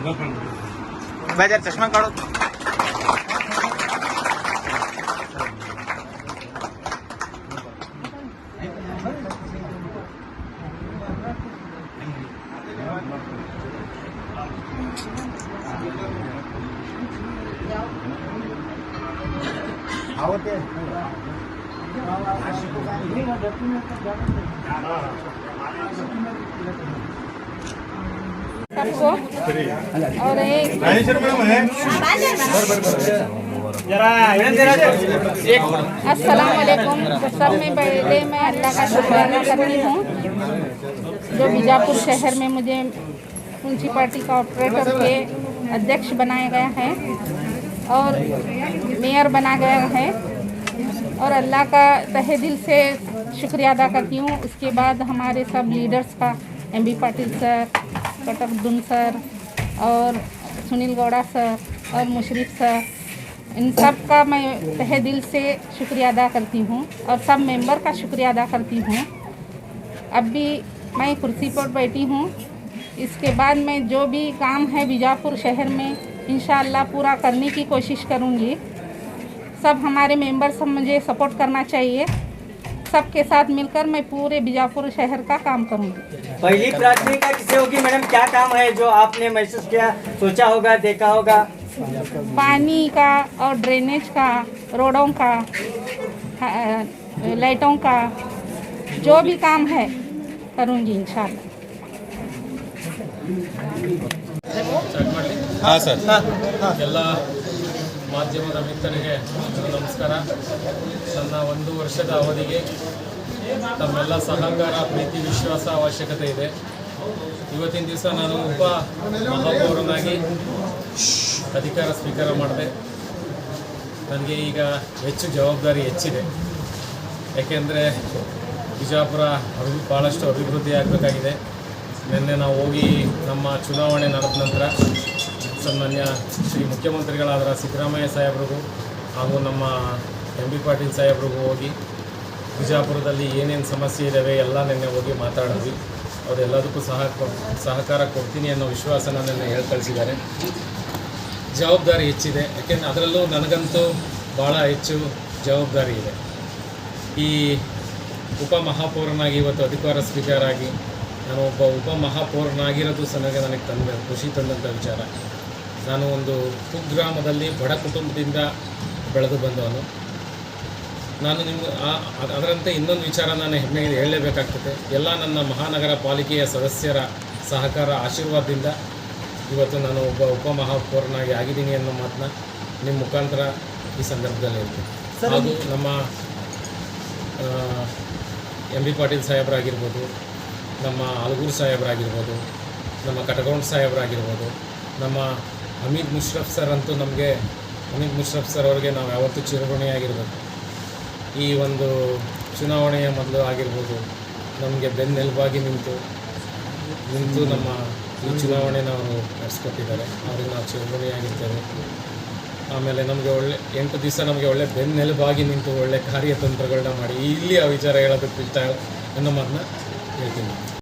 ભાઈ જયારે ચશ્મા કાઢો आवडते शिकू काय अस्सलाम वालेकुम तो सब में पहले मैं अल्लाह का शुक्र अदा करती हूँ। जो बीजापुर शहर में मुझे म्यूनसिपाल्टी का ऑपरेटर के अध्यक्ष बनाया गया है और मेयर बना गया है। और अल्लाह का तहे दिल से शुक्रिया अदा करती हूँ। उसके बाद हमारे सब लीडर्स का एम बी पाटिल सर कटकदुन सर और सुनील गौड़ा सर और मुशरफ सर। इन सब का मैं तहे दिल से शुक्रिया अदा करती हूँ और सब मेंबर का शुक्रिया अदा करती हूँ। अब भी मैं कुर्सी पर बैठी हूँ। इसके बाद मैं जो भी काम है बीजापुर शहर में इन पूरा करने की कोशिश करूँगी। सब हमारे मेंबर सब मुझे सपोर्ट करना चाहिए। सबके साथ मिलकर मैं पूरे बीजापुर शहर का काम करूँगी। पहली प्राथमिकता किसे होगी मैडम? क्या काम है जो आपने महसूस किया सोचा होगा देखा होगा? पानी का और ड्रेनेज का रोडों का लाइटों का जो भी काम है करूँगी इन हाँ सर। हाँ, हाँ। ಮಾಧ್ಯಮದ ಮಿತ್ರರಿಗೆ ನಮಸ್ಕಾರ. ನನ್ನ ಒಂದು ವರ್ಷದ ಅವಧಿಗೆ ತಮ್ಮೆಲ್ಲ ಸಹಕಾರ, ಪ್ರೀತಿ, ವಿಶ್ವಾಸ ಅವಶ್ಯಕತೆ ಇದೆ. ಇವತ್ತಿನ ದಿವಸ ನಾನು ಉಪ ಮಹಾಪೌರನಾಗಿ ಅಧಿಕಾರ ಸ್ವೀಕಾರ ಮಾಡಿದೆ. ನನಗೆ ಈಗ ಹೆಚ್ಚು ಜವಾಬ್ದಾರಿ ಹೆಚ್ಚಿದೆ. ಯಾಕೆಂದರೆ ಬಿಜಾಪುರ ಅಭಿ ಭಾಳಷ್ಟು ಅಭಿವೃದ್ಧಿ ಆಗಬೇಕಾಗಿದೆ. ನಿನ್ನೆ ನಾವು ಹೋಗಿ ನಮ್ಮ ಚುನಾವಣೆ ನಡೆದ ನಂತರ ಸನ್ಮಾನ್ಯ ಶ್ರೀ ಮುಖ್ಯಮಂತ್ರಿಗಳಾದ ಸಿದ್ದರಾಮಯ್ಯ ಸಾಹೇಬ್ರಿಗೂ ಹಾಗೂ ನಮ್ಮ ಎಂ ಬಿ ಪಾಟೀಲ್ ಸಾಹೇಬ್ರಿಗೂ ಹೋಗಿ ಬಿಜಾಪುರದಲ್ಲಿ ಏನೇನು ಸಮಸ್ಯೆ ಇದ್ದಾವೆ ಎಲ್ಲ ನಿನ್ನೆ ಹೋಗಿ ಮಾತಾಡಿದ್ವಿ. ಅವರೆಲ್ಲದಕ್ಕೂ ಸಹ ಸಹಕಾರ ಕೊಡ್ತೀನಿ ಅನ್ನೋ ವಿಶ್ವಾಸ ನನ್ನನ್ನು ಹೇಳಿ ಕಳಿಸಿದ್ದಾರೆ. ಜವಾಬ್ದಾರಿ ಹೆಚ್ಚಿದೆ. ಯಾಕೆಂದರೆ ಅದರಲ್ಲೂ ನನಗಂತೂ ಭಾಳ ಹೆಚ್ಚು ಜವಾಬ್ದಾರಿ ಇದೆ. ಈ ಉಪಮಹಾಪೌರನಾಗಿ ಇವತ್ತು ಅಧಿಕಾರ ಸ್ವೀಕಾರ ಆಗಿ ನಾನು ಒಬ್ಬ ಉಪ ಮಹಾಪೌರನಾಗಿರೋದು ಸಹ ನನಗೆ ತಂದ, ಖುಷಿ ತಂದಂಥ ವಿಚಾರ. ನಾನು ಒಂದು ಕುಗ್ರಾಮದಲ್ಲಿ ಬಡ ಕುಟುಂಬದಿಂದ ಬೆಳೆದು ಬಂದವನು. ನಾನು ನಿಮ್ಮ ಅದರಂತೆ ಇನ್ನೊಂದು ವಿಚಾರ ನಾನು ಹೆಮ್ಮೆ ಹೇಳಲೇಬೇಕಾಗ್ತದೆ. ಎಲ್ಲ ನನ್ನ ಮಹಾನಗರ ಪಾಲಿಕೆಯ ಸದಸ್ಯರ ಸಹಕಾರ ಆಶೀರ್ವಾದದಿಂದ ಇವತ್ತು ನಾನು ಒಬ್ಬ ಉಪಮಹಾಪೌರನಾಗಿ ಆಗಿದ್ದೀನಿ ಅನ್ನೋ ಮಾತನ್ನ ನಿಮ್ಮ ಮುಖಾಂತರ ಈ ಸಂದರ್ಭದಲ್ಲಿ ಹೇಳ್ತೀನಿ. ಹಾಗೂ ನಮ್ಮ ಎಂ ಬಿ ಪಾಟೀಲ್ ಸಾಹೇಬರಾಗಿರ್ಬೋದು ನಮ್ಮ ಅಲಗೂರು ಸಾಹೇಬರಾಗಿರ್ಬೋದು ನಮ್ಮ ಕಟಗೌಂಡ್ ಸಾಹೇಬರಾಗಿರ್ಬೋದು ನಮ್ಮ ಅಮಿತ್ ಮುಷ್ರಫ್ ಸರ್ ಅಂತೂ ನಮಗೆ, ಹಮೀದ್ ಮುಷ್ರಫ್ ಸರ್ ಅವರಿಗೆ ನಾವು ಯಾವತ್ತೂ ಚಿರಋಣಿಯಾಗಿರ್ಬೇಕು. ಈ ಒಂದು ಚುನಾವಣೆಯ ಮೊದಲು ಆಗಿರ್ಬೋದು, ನಮಗೆ ಬೆನ್ನೆಲುಬಾಗಿ ನಿಂತು ನಿಂತು ನಮ್ಮ ಈ ಚುನಾವಣೆ ನಾವು ನಡೆಸ್ಕೊಟ್ಟಿದ್ದಾರೆ. ಅವ್ರಿಗೆ ನಾವು ಚಿರಋಣಿಯಾಗಿರ್ತೇವೆ ಆಮೇಲೆ ನಮಗೆ ಒಳ್ಳೆ, ಎಂಟು ದಿವಸ ನಮಗೆ ಒಳ್ಳೆ ಬೆನ್ನೆಲುಬಾಗಿ ನಿಂತು ಒಳ್ಳೆ ಕಾರ್ಯತಂತ್ರಗಳನ್ನ ಮಾಡಿ, ಇಲ್ಲಿ ಆ ವಿಚಾರ ಹೇಳೋದಕ್ಕೆ ಇಷ್ಟ ಅನ್ನೋ ಮಾತನ್ನ ಹೇಳ್ತೀನಿ.